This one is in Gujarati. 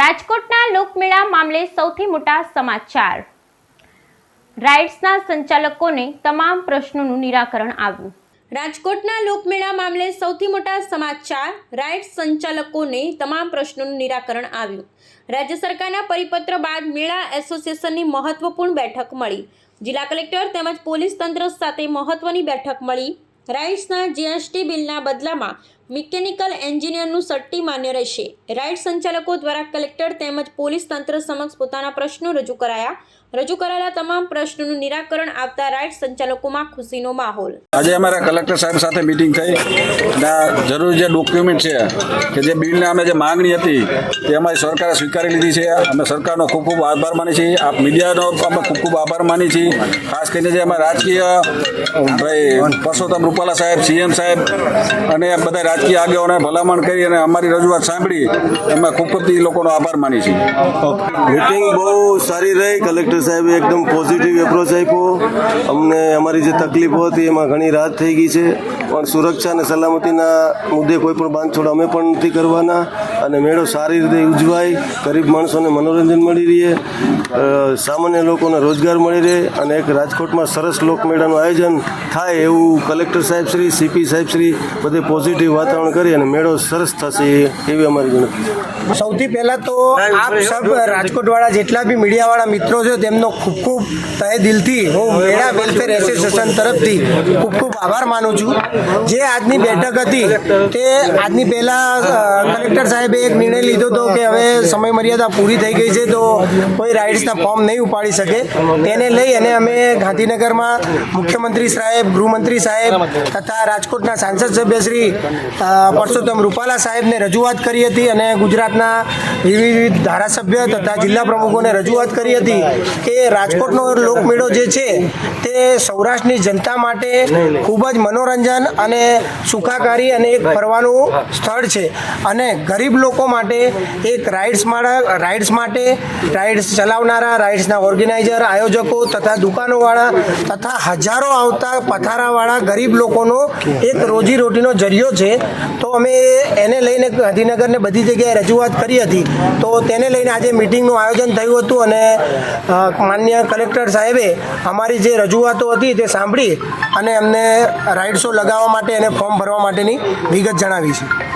રાજકોટના લોકમેળા મામલે સૌથી મોટા સમાચાર. રાઇડ્સના સંચાલકોને તમામ પ્રશ્નોનું નિરાકરણ આવ્યું. રાજકોટના લોકમેળા મામલે સૌથી મોટા સમાચાર, રાઇડ્સ સંચાલકોને તમામ પ્રશ્નોનું નિરાકરણ આવ્યું. રાજ્ય સરકારના પરિપત્ર બાદ મેળા એસોસિએશનની મહત્વપૂર્ણ બેઠક મળી. જિલ્લા કલેક્ટર તેમજ પોલીસ તંત્ર સાથે મહત્વની બેઠક મળી. રાઇડ્સના જીએસટી બિલના બદલામાં મિકેનિકલ એન્જિનિયરનું સટ્ટી માન્ય રહેશે. રાઇડ સંચાલકો દ્વારા કલેક્ટર તેમજ પોલીસ તંત્ર સમક્ષ પોતાના પ્રશ્નો રજૂ કરાયા. રજૂ કરાયેલા તમામ પ્રશ્નોનું નિરાકરણ આવતા રાઇડ સંચાલકોમાં ખુશીનો માહોલ. આજે અમારા કલેક્ટર સાહેબ સાથે મિટિંગ થઈ. જરૂરી જે ડોક્યુમેન્ટ છે, કે જે બિલને અમે જે માંગણી હતી, તે અમારી સરકારે સ્વીકારી લીધી છે. અમે સરકારનો ખૂબ ખૂબ આભાર માની છીએ. આ મીડિયાનો અમે ખૂબ ખૂબ આભાર માની છીએ. ખાસ કરીને જે અમારા રાજકીય ભાઈ પરસોત્તમ રૂપાલા સાહેબ, સીએમ સાહેબ અને બધા રાજકીય આગેવાને ભલામણ કરી અને અમારી રજૂઆત સાંભળી અમે ખૂબ ખૂબ લોકોનો આભાર માની છે મિટિંગ બહુ સારી રહી. કલેક્ટર સાહેબે એકદમ પોઝિટિવ એપ્રોચ આપ્યો. અમને અમારી જે તકલીફો હતી એમાં ઘણી રાહત થઈ ગઈ છે. પણ સુરક્ષા અને સલામતીના મુદ્દે કોઈ પણ બાંધછોડ અમે પણ નથી કરવાના. અને મેળો સારી રીતે ઉજવાય ગરીબ માણસોને મનોરંજન મળી રહે સામાન્ય લોકોને રોજગાર મળી રહે અને એક રાજકોટમાં સરસ લોકમેળાનું આયોજન થાય એવું કલેક્ટર સાહેબ શ્રી સીપી સાહેબ શ્રી બધે પોઝિટિવ વાતાવરણ કરી અને મેળો સરસ થશે એવી અમારી ગણતરી સૌથી પહેલાં તો આપ સબ રાજકોટવાળા જેટલા બી મીડિયાવાળા મિત્રો છે તેમનો ખૂબ ખૂબ તહે દિલથી હું મેળા વેલફેર એસોસિએશન તરફથી ખૂબ ખૂબ આભાર માનું છું. જે આજની બેઠક હતી તે આજની પહેલાં કલેક્ટર સાહેબે એક નિર્ણય લીધો હતો કે હવે સમય મર્યાદા પૂરી થઈ ગઈ છે, તો કોઈ રાઇડ્સના ફોર્મ નહીં ઉપાડી શકે. તેને લઈ અને અમે ગાંધીનગરમાં મુખ્યમંત્રી સાહેબ, ગૃહમંત્રી સાહેબ તથા રાજકોટના સાંસદ સભ્ય શ્રી પરસોત્તમ રૂપાલા સાહેબને રજૂઆત કરી હતી અને ગુજરાતના વિવિધ ધારાસભ્ય તથા જિલ્લા પ્રમુખોને રજૂઆત કરી હતી કે રાજકોટનો લોકમેળો જે છે, તે સૌરાષ્ટ્રની જનતા માટે ખૂબ જ મનોરંજન અને સુખાકારી અને એક ફરવાનું સ્થળ છે. અને ગરીબ લોકો માટે એક રાઇડ્સ રાઇડ્સ માટે રાઇડ્સ ચલાવનારા રાઇડ્સના ઓર્ગેનાઇઝર આયોજકો તથા દુકાનોવાળા તથા હજારો આવતા પથારાવાળા ગરીબ લોકોનો એક રોજીરોટીનો જરિયો છે. તો અમે એને લઈને ગાંધીનગરને બધી જગ્યાએ રજૂઆત કરી હતી. તો તેને લઈને આજે મિટિંગનું આયોજન થયું હતું અને માન્ય કલેક્ટર સાહેબે અમારી જે રજૂઆતો હતી તે સાંભળી અને અમને રાઇડ્સો લગાવવા માટે અને ફોર્મ ભરવા માટેની વિગત જણાવી છે.